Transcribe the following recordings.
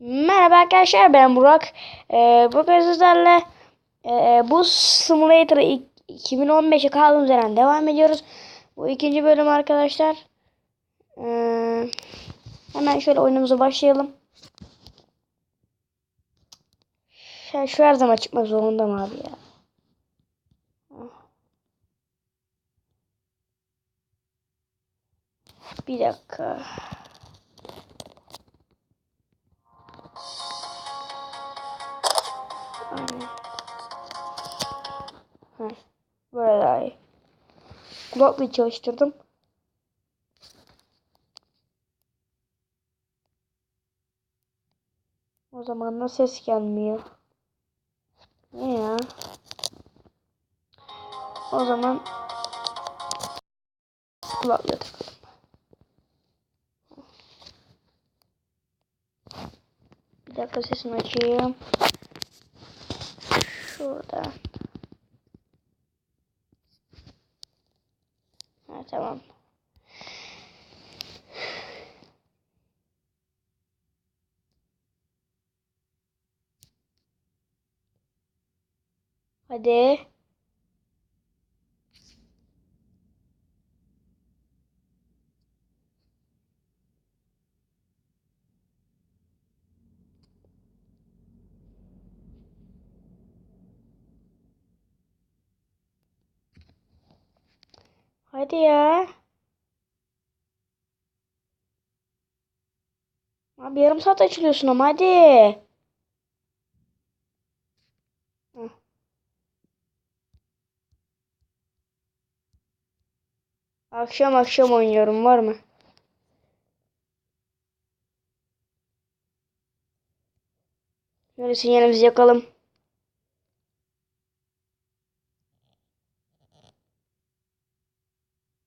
Merhaba arkadaşlar ben Burak. Ee, bugün sizlerle e, bu Simulator'ı ilk- 2015'e kaldığımız yerden devam ediyoruz. Bu ikinci bölüm arkadaşlar. Ee, hemen şöyle oyunumuza başlayalım. Şu, şu her zaman çıkmak zorunda mı abi ya? Bir dakika. Kulaklığı çalıştırdım. O zaman da ses gelmiyor. Ne ya? O zaman kulaklığı takalım. Bir dakika sesini açayım. Şurada. Ha tamam. Hadi. Hadi ya. Abi yarım saat açılıyorsun ama hadi. Heh. Akşam akşam oynuyorum var mı? Şöyle sinyalimizi yakalım.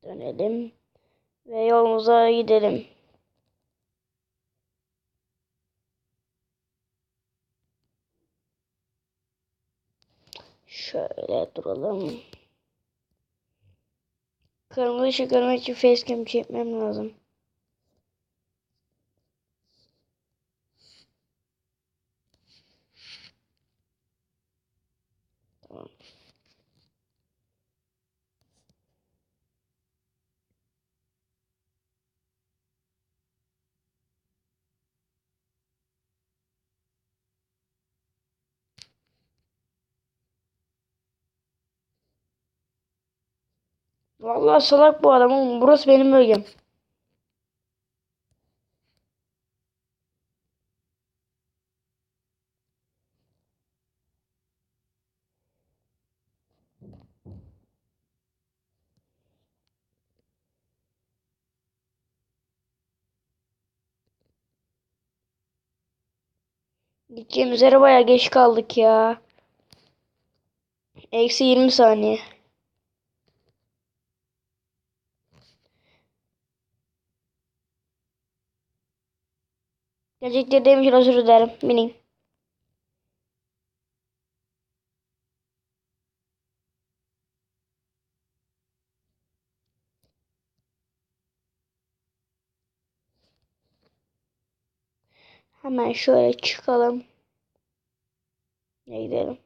Dönelim ve yolumuza gidelim. Şöyle duralım. Kırmızı ışık görmek için facecam çekmem lazım. Vallahi salak bu adam burası benim bölgem. Gideceğimiz yere bayağı geç kaldık ya. Eksi 20 saniye. Geciktirdiğim için özür dilerim. Binin. Hemen şöyle çıkalım. Ne gidelim.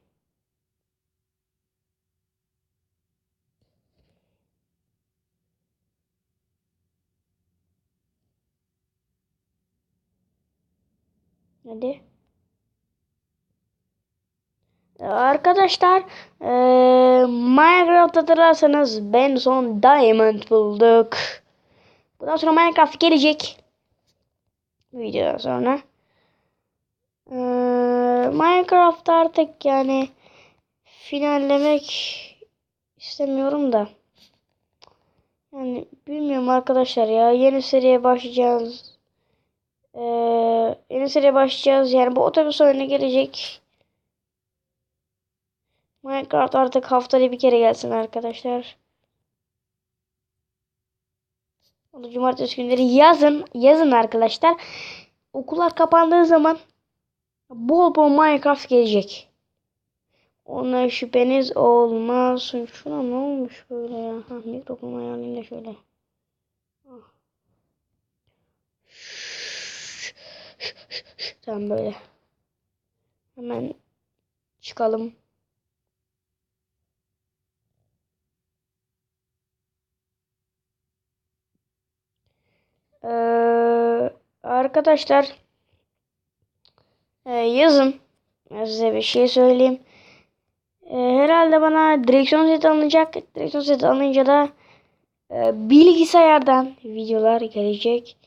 Hadi. Ee, Arkadaşlar eee Minecraft hatırlarsanız ben son Diamond bulduk. Bundan sonra Minecraft gelecek. Videodan sonra. Eee Minecraft artık yani finallemek istemiyorum da. Yani bilmiyorum arkadaşlar ya yeni seriye başlayacağız. Eee yeni seriye başlayacağız. Yani bu otobüs oyunu gelecek. Minecraft artık haftada bir kere gelsin arkadaşlar. Onu cumartesi günleri yazın. Yazın arkadaşlar. Okullar kapandığı zaman bol bol Minecraft gelecek. Ona şüpheniz olmasın. Şuna ne olmuş böyle ya? Ha, mikrofonu ayarlayayım da şöyle. Tamam böyle. Hemen çıkalım. Ee, arkadaşlar e, yazın. Ben size bir şey söyleyeyim. E, herhalde bana direksiyon seti alınacak. Direksiyon seti alınca da e, bilgisayardan videolar gelecek.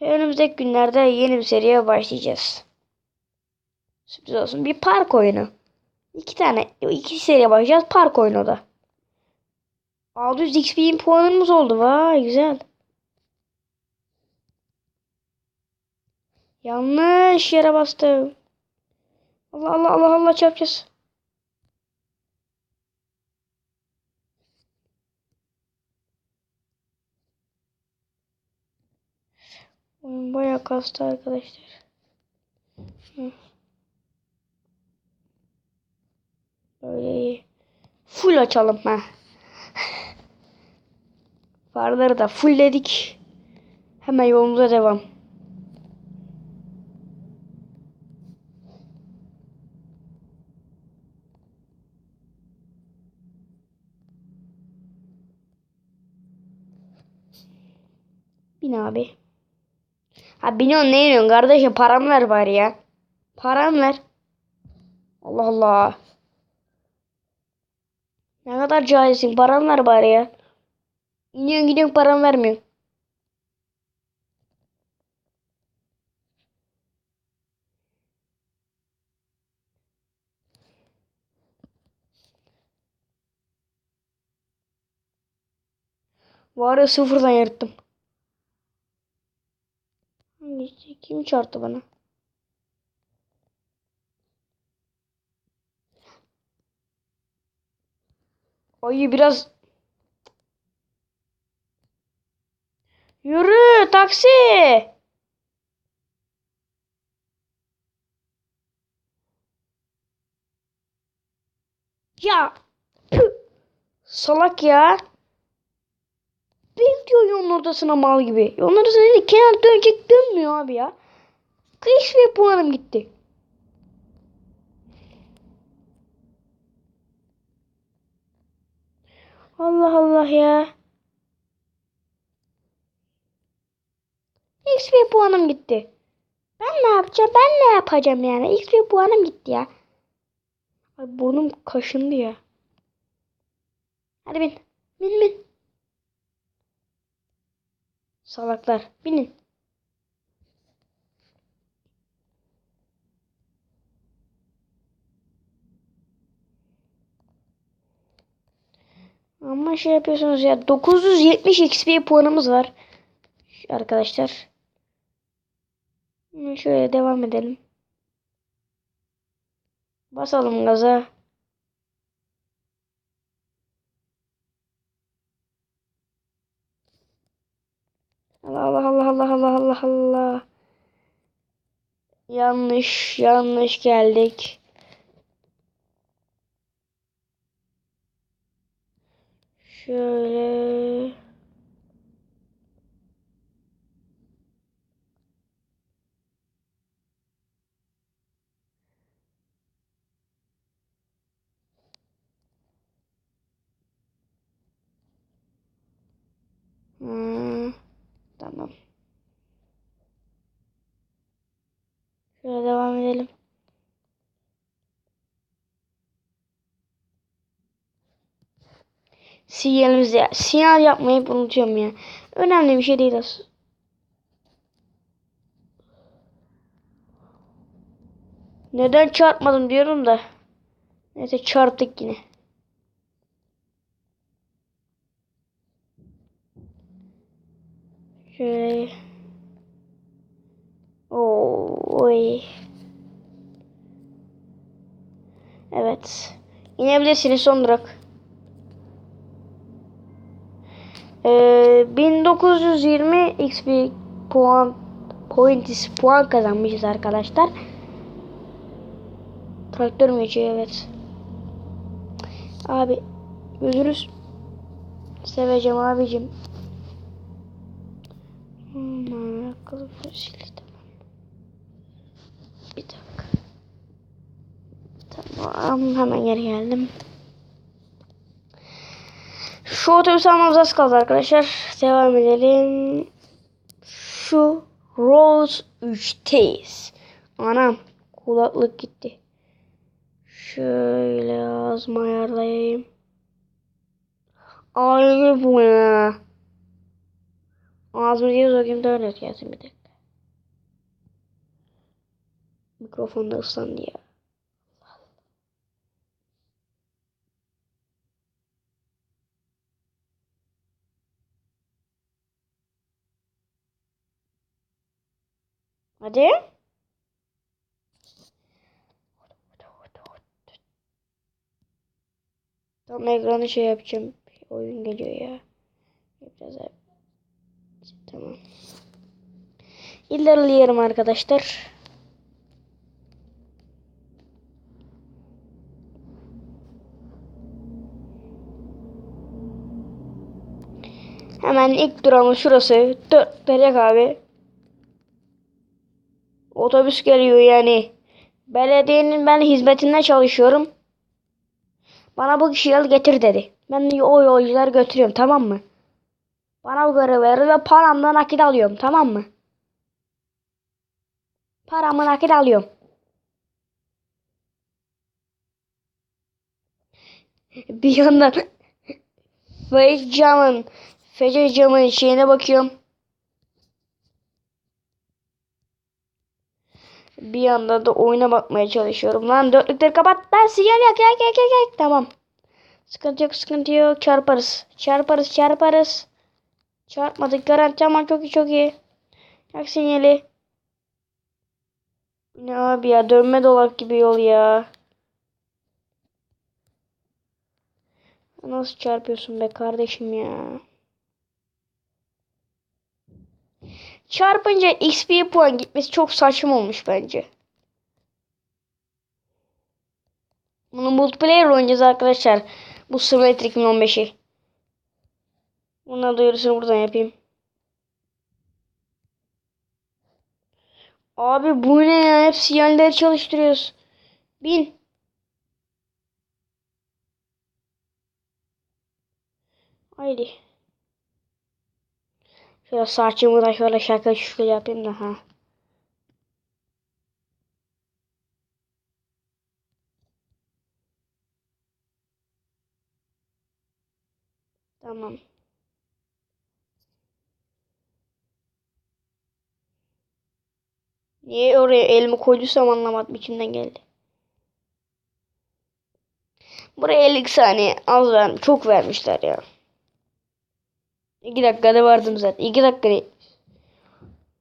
Önümüzdeki günlerde yeni bir seriye başlayacağız. Sürpriz olsun. Bir park oyunu. İki tane, iki seriye başlayacağız. Park oyunu da. 600 XP puanımız oldu. Vay güzel. Yanlış yere bastım. Allah Allah Allah Allah çarpacağız. Oyun bayağı kastı arkadaşlar. Böyle iyi. Full açalım ha. Farları da fullledik. Hemen yolumuza devam. Bin abi. Ha biniyorsun ne iniyorsun kardeşim param ver bari ya. Param ver. Allah Allah. Ne kadar cahilsin param ver bari ya. İniyorsun gidiyorsun param vermiyorsun. Var ya sıfırdan yırttım. Kim çarptı bana? Ay biraz Yürü taksi. Ya salak ya. Bekliyor yolun ortasına mal gibi. Yolun ortasına değil kenar dönecek dönmüyor abi ya. 40 ve puanım gitti. Allah Allah ya. XP puanım gitti. Ben ne yapacağım? Ben ne yapacağım yani? XP puanım gitti ya. Ay burnum kaşındı ya. Hadi bin. Bin bin. Salaklar. Binin. Ama şey yapıyorsunuz ya 970 XP puanımız var. Arkadaşlar. Şöyle devam edelim. Basalım gaza. Allah Allah Allah Allah Allah Allah Allah. Yanlış yanlış geldik. Şöyle. Hmm, tamam. Şöyle devam edelim. Sinyalimizi sinyal yapmayı unutuyorum ya. Önemli bir şey değil aslında. Neden çarpmadım diyorum da. Neyse çarptık yine. Şöyle. Oy. Evet. İnebilirsiniz son durak. Ee, 1920 XP puan pointis puan kazanmışız arkadaşlar. Traktör mü geçiyor? Evet. Abi gözünüz seveceğim abicim. Hmm, ayakkabı sildi. Bir dakika. Tamam hemen geri geldim. Şu otobüs almamız az kaldı arkadaşlar. Devam edelim. Şu Rose 3'teyiz. Anam kulaklık gitti. Şöyle ağzımı ayarlayayım. Ay bu ya. Ağzımı diye sokayım da öyle gelsin bir dakika. Mikrofon da ıslandı ya. Hadi. Tam ekranı şey yapacağım. Oyun geliyor ya. Biraz daha- Tamam. İlerleyelim arkadaşlar. Hemen ilk durağımız şurası. Dört derek abi. Otobüs geliyor yani. Belediyenin ben hizmetinde çalışıyorum. Bana bu kişiyi al getir dedi. Ben o yolcuları götürüyorum tamam mı? Bana bu görevi verir ve paramdan nakit alıyorum tamam mı? Paramı nakit alıyorum. Bir yandan Fake camın Fece şeyine bakıyorum. Bir yandan da oyuna bakmaya çalışıyorum. Lan dörtlükleri kapat. Lan sinyal yak yak yak yak yak. Tamam. Sıkıntı yok sıkıntı yok. Çarparız. Çarparız çarparız. Çarpmadık garanti ama çok iyi çok iyi. Yak sinyali. Ne abi ya dönme dolap gibi yol ya. Nasıl çarpıyorsun be kardeşim ya. Çarpınca XP puan gitmesi çok saçma olmuş bence. Bunu multiplayer oynayacağız arkadaşlar. Bu Symmetric 15'i. Bundan duyurusunu buradan yapayım. Abi bu ne ya? Hep sinyalleri çalıştırıyoruz. Bin. Haydi. Şöyle saçımı da şöyle şaka şükür yapayım da ha. Tamam. Niye oraya elimi koyduysam anlamadım içimden geldi. Buraya 50 saniye az ver, çok vermişler ya. 2 dakikada vardım zaten. 2 dakika değil.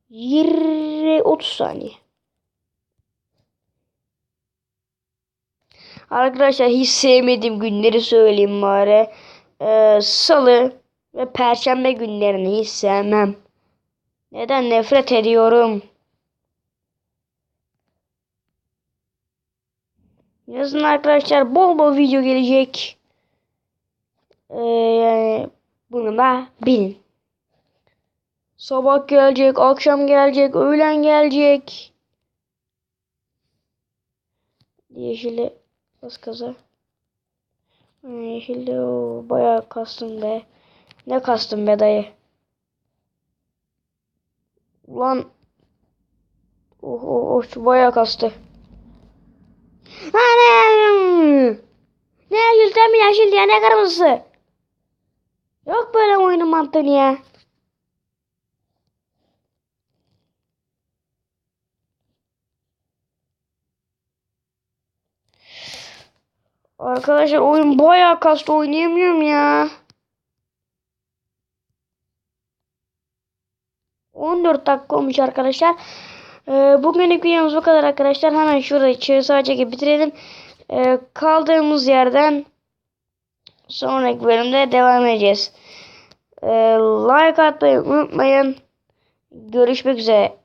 20 30 saniye. Arkadaşlar hiç sevmediğim günleri söyleyeyim bari. Ee, Salı ve Perşembe günlerini hiç sevmem. Neden nefret ediyorum? Yazın arkadaşlar bol bol video gelecek. Ee, yani bunu da bilin. Sabah gelecek, akşam gelecek, öğlen gelecek. Yeşili bas kaza. Ha, Yeşilde o bayağı kastım be. Ne kastım be dayı. Ulan. Oh oh oh şu bayağı kastı. Anam. Ne yeşil sen mi yeşil ya ne kırmızısı? Yok böyle oyunun mantığını ya. Arkadaşlar oyun bayağı kastı oynayamıyorum ya. 14 dakika olmuş arkadaşlar. Ee, bugünlük videomuz bu kadar arkadaşlar. Hemen şurada içeri sadece bitirelim. Ee, kaldığımız yerden sonraki bölümde devam edeceğiz. Ee, like atmayı unutmayın. Görüşmek üzere.